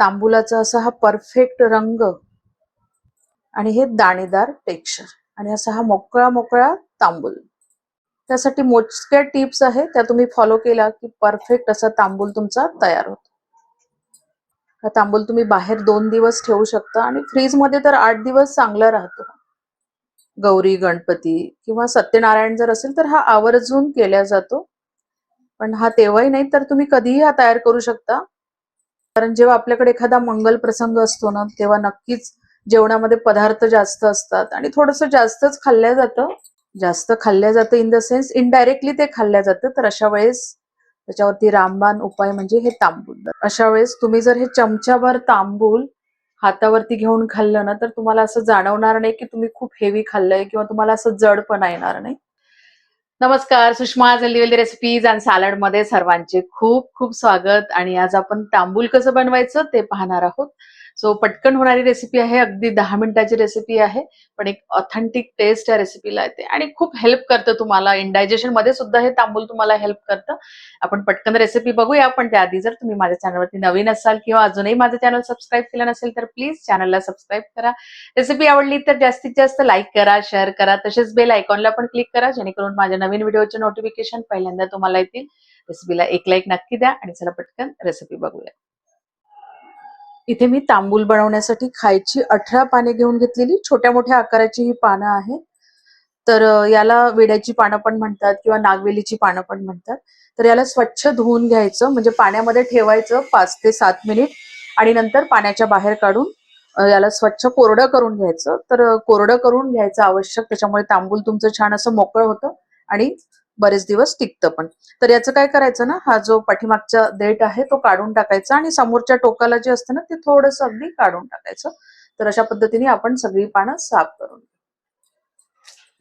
तांबूलाचा असा हा परफेक्ट रंग आणि हे दाणेदार टेक्स्चर आणि असा हा मोकळा मोकळा तांबूल. त्यासाठी मोजक्या टिप्स आहे त्या तुम्ही फॉलो केला की परफेक्ट असा तांबूल तुमचा तयार होतो. हा तांबूल तुम्ही बाहेर दोन दिवस ठेवू शकता आणि फ्रीजमध्ये तर आठ दिवस चांगला राहतो. गौरी गणपती किंवा सत्यनारायण जर असेल तर हा आवर्जून केला जातो. पण हा तेव्हाही नाही तर तुम्ही कधीही हा तयार करू शकता. कारण जेव्हा आपल्याकडे एखादा मंगल प्रसंग असतो ना तेव्हा नक्कीच जेवणामध्ये पदार्थ जास्त असतात. आणि थोडस जास्तच खाल्ल्या जातं. जास्त खाल्ल्या जातं इन द सेन्स इनडायरेक्टली ते खाल्ल्या जातं. तर अशा वेळेस त्याच्यावरती रामबाण उपाय म्हणजे हे तांबूल. अशा वेळेस तुम्ही जर हे चमच्याभर तांबूल हातावरती घेऊन खाल्लं ना तर तुम्हाला असं जाणवणार नाही की तुम्ही खूप हेवी खाल्लंय किंवा तुम्हाला असं जडपणा येणार नाही. नमस्कार सुषमा जल्लीवल्ली रेसिपीज अँड सॅलडमध्ये सर्वांचे खूप खूप स्वागत. आणि आज आपण तांबूल कसं बनवायचं ते पाहणार आहोत. सो पटकन होणारी रेसिपी आहे अगदी दहा मिनिटाची रेसिपी आहे पण एक ऑथेंटिक टेस्ट या रेसिपीला येते. आणि खूप हेल्प करतं तुम्हाला इंडायजेशनमध्ये सुद्धा हे तांबूल तुम्हाला हेल्प करतं. आपण पटकन रेसिपी बघूया पण त्याआधी जर तुम्ही माझ्या चॅनलवरती नवीन असाल किंवा अजूनही माझं चॅनल सबस्क्राईब केलं नसेल तर प्लीज चॅनलला सबस्क्राईब करा. रेसिपी आवडली तर जास्तीत जास्त लाईक करा शेअर करा तसेच बेल आयकॉनला पण क्लिक करा जेणेकरून माझ्या नवीन व्हिडिओचे नोटिफिकेशन पहिल्यांदा तुम्हाला येतील. रेसिपीला एक लाईक नक्की द्या आणि चला पटकन रेसिपी बघूया. इथे मी तांबूल बनवण्यासाठी खायची अठरा पाने घेऊन घेतलेली. छोट्या मोठ्या आकाराची ही पानं आहे तर याला विड्याची पानं पण म्हणतात किंवा नागवेलीची पानं पण म्हणतात. तर याला स्वच्छ धुवून घ्यायचं म्हणजे पाण्यामध्ये ठेवायचं पाच ते सात मिनिट आणि नंतर पाण्याच्या बाहेर काढून याला स्वच्छ कोरडं करून घ्यायचं. तर कोरडं करून घ्यायचं आवश्यक त्याच्यामुळे तांबूल तुमचं छान असं मोकळं होतं आणि बरेच दिवस टिकतं पण. तर याचं काय करायचं ना हा जो पाठीमागचा देठ आहे तो काढून टाकायचा आणि समोरच्या टोकाला जे असतं ना ते थोडंसं अगदी काढून टाकायचं. तर अशा पद्धतीने आपण सगळी पानं साफ करून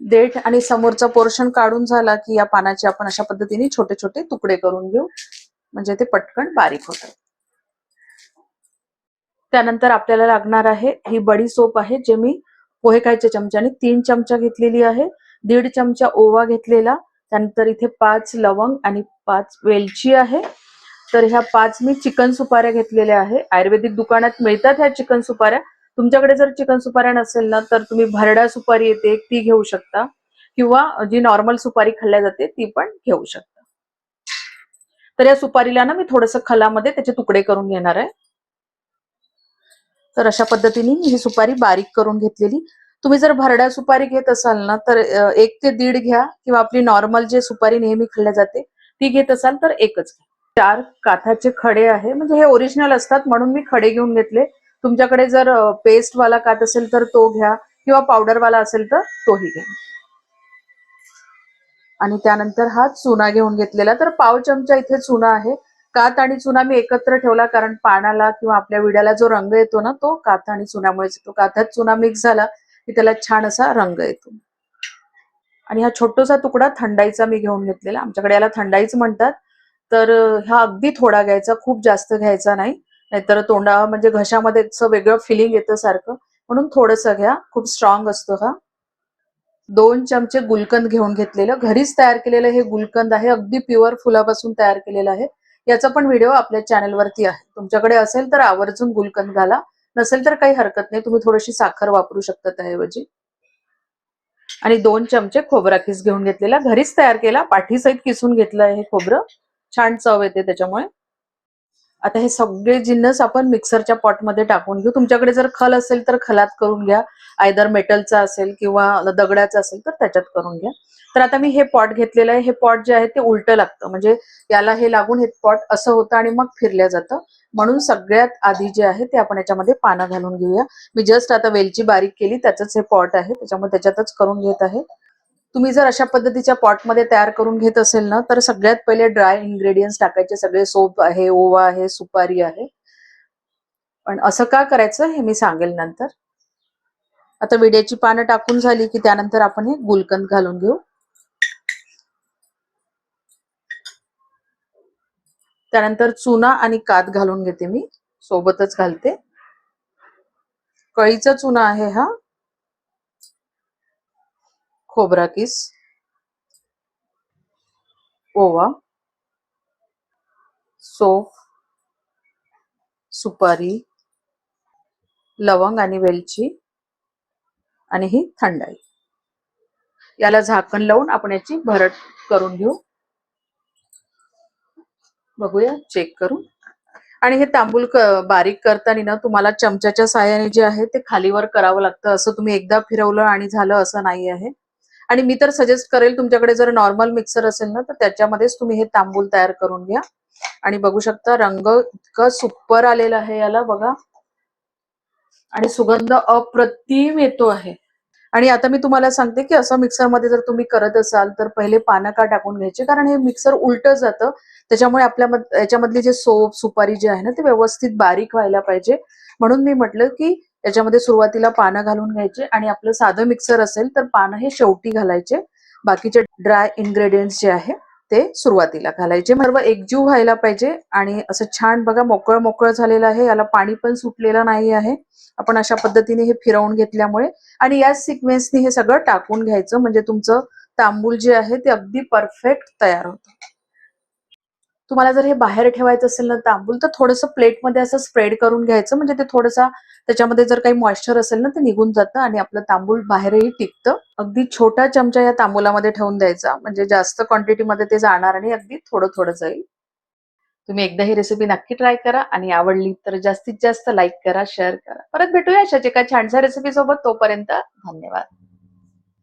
देठ आणि समोरचा पोर्शन काढून झाला की या पानाचे आपण अशा पद्धतीने छोटे छोटे तुकडे करून घेऊ. म्हणजे ते पटकन बारीक होतात त्यानंतर आपल्याला लागणार आहे ही बडी सोप आहे जे मी पोहे खायच्या चमच्याने तीन चमचा घेतलेली आहे. दीड चमचा ओवा घेतलेला. त्यानंतर इथे पाच लवंग आणि पाच वेलची आहे. तर ह्या पाच मी चिकन सुपाऱ्या घेतलेल्या आहे. आयुर्वेदिक दुकानात मिळतात ह्या चिकन सुपाऱ्या. तुमच्याकडे जर चिकन सुपाऱ्या नसेल ना तर तुम्ही भरडा सुपारी येते ती घेऊ शकता. किंवा जी नॉर्मल सुपारी खाल्ल्या जाते ती पण घेऊ शकता. तर या सुपारीला ना मी थोडस खलामध्ये त्याचे तुकडे करून घेणार आहे. तर अशा पद्धतीने मी ही सुपारी बारीक करून घेतलेली. तुम्ही जर भरड्या सुपारी घेत असाल ना तर एक ते दीड घ्या किंवा आपली नॉर्मल जे सुपारी नेहमी खाल्ल्या जाते ती घेत असाल तर एकच घ्या. चार काथाचे खडे आहे म्हणजे हे ओरिजिनल असतात म्हणून मी खडे घेऊन घेतले. तुमच्याकडे जर पेस्ट वाला कात असेल तर तो घ्या किंवा पावडर वाला असेल तर तोही घ्या. आणि त्यानंतर हा चुना घेऊन घेतलेला तर पाव चमचा इथे चुना आहे. कात आणि चुना मी एकत्र ठेवला कारण पानाला किंवा आपल्या विड्याला जो रंग येतो ना तो काथ आणि चुनामुळेच येतो. काथात चुना मिक्स झाला की त्याला छान असा रंग येतो. आणि हा छोटासा तुकडा थंडाईचा मी घेऊन घेतलेला. आमच्याकडे याला थंडाईच म्हणतात. तर ह्या हा अगदी थोडा घ्यायचा खूप जास्त घ्यायचा नाही. नाहीतर तोंडा म्हणजे घशामध्ये वेगळं फिलिंग येतं सारखं. म्हणून थोडंसं घ्या. खूप स्ट्रॉंग असतो हा. दोन चमचे गुलकंद घेऊन घेतलेलं. घरीच तयार केलेलं हे गुलकंद आहे. अगदी प्युअर फुलापासून तयार केलेलं आहे. याचा पण व्हिडिओ आपल्या चॅनलवरती आहे. तुमच्याकडे असेल तर आवर्जून गुलकंद घाला. नसेल तर काही हरकत नाही. तुम्ही थोडीशी साखर वापरू शकता त्याऐवजी. आणि दोन चमचे खोबरा किस घेऊन घेतलेला. घरीच तयार केला. पाठीसहित किसून घेतलं हे खोबरं. छान चव येते त्याच्यामुळे. आता हे सगळे जिन्नस आपण मिक्सरच्या पॉटमध्ये टाकून घेऊ. तुमच्याकडे जर खल असेल तर खलात करून घ्या. आयदर मेटलचा असेल किंवा दगडाचा असेल तर त्याच्यात करून घ्या. तर आता मी हे पॉट घेतलेलं आहे. हे पॉट जे आहे ते उलटं लागतं. म्हणजे याला हे लागून हे पॉट असं होतं आणि मग फिरल्या जातं. म्हणून सगळ्यात आधी जे आहे ते आपण याच्यामध्ये पानं घालून घेऊया. मी जस्ट आता वेलची बारीक केली. त्याचंच हे पॉट आहे. त्याच्यामुळे त्याच्यातच करून घेत आहे. तुम्ही जर अशा पद्धतीच्या पॉटमध्ये तयार करून घेत असेल ना तर सगळ्यात पहिले ड्राय इन्ग्रेडियंट्स टाकायचे. सगळे सोप आहे ओवा आहे सुपारी आहे. पण असं का करायचं हे मी सांगेल नंतर. आता विड्याची पानं टाकून झाली की त्यानंतर आपण हे गुलकंद घालून घेऊ. त्यानंतर चुना आणि कात घालून घेते मी. सोबतच घालते. कळीचा चुना आहे हा. खोबरा किस ओवा सोफ सुपारी लवंग आणि वेलची आणि ही थंडाई. याला झाकण लावून आपण याची भरट करून घेऊ. बघूया चेक करून. आणि हे तांबूल क- बारीक करताना ना तुम्हाला चमच्याच्या साहाय्याने जे आहे ते खालीवर करावं लागतं. असं तुम्ही एकदा फिरवलं आणि झालं असं नाही आहे. आणि मी तर सजेस्ट करेल तुमच्याकडे जर नॉर्मल मिक्सर असेल ना तर त्याच्यामध्येच तुम्ही हे तांबूल तयार करून घ्या. आणि बघू शकता रंग इतका सुपर आलेला आहे याला बघा. आणि सुगंध अप्रतिम येतो आहे. आणि आता मी तुम्हाला सांगते की असं मिक्सरमध्ये जर तुम्ही करत असाल तर पहिले पानं का टाकून घ्यायचे? कारण हे मिक्सर उलट जातं. त्याच्यामुळे आपल्या याच्यामधली जे सोप सुपारी जे आहे ना ते व्यवस्थित बारीक व्हायला पाहिजे. म्हणून मी म्हटलं की याच्यामध्ये सुरुवातीला पानं घालून घ्यायचे आणि आपलं साधं मिक्सर असेल तर पानं हे शेवटी घालायचे. बाकीचे ड्राय इन्ग्रेडियंट्स जे आहे ते सुरुवातीला घालायचे. सर्व एकजीव व्हायला पाहिजे आणि असं छान बघा मोकळं मोकळं झालेलं आहे. याला पाणी पण सुटलेलं नाही आहे. आपण अशा पद्धतीने हे फिरवून घेतल्यामुळे आणि याच सिक्वेन्सने हे सगळं टाकून घ्यायचं. म्हणजे तुमचं तांबूल जे आहे ते अगदी परफेक्ट तयार होतं. तुम्हाला जर हे बाहेर ठेवायचं असेल ना तांबूल तर थोडंसं प्लेटमध्ये असं स्प्रेड करून घ्यायचं. म्हणजे ते थोडंसं त्याच्यामध्ये जर काही मॉइश्चर असेल ना ते निघून जातं आणि आपलं तांबूल बाहेरही टिकतं. अगदी छोटा चमचा या तांबुलामध्ये ठेवून द्यायचा. म्हणजे जास्त क्वांटिटीमध्ये ते जाणार आणि अगदी थोडं थोडं जाईल. तुम्ही एकदा ही रेसिपी नक्की ट्राय करा आणि आवडली तर जास्तीत जास्त लाईक करा शेअर करा. परत भेटूया अशाच एका छानशा रेसिपी सोबत. तोपर्यंत धन्यवाद.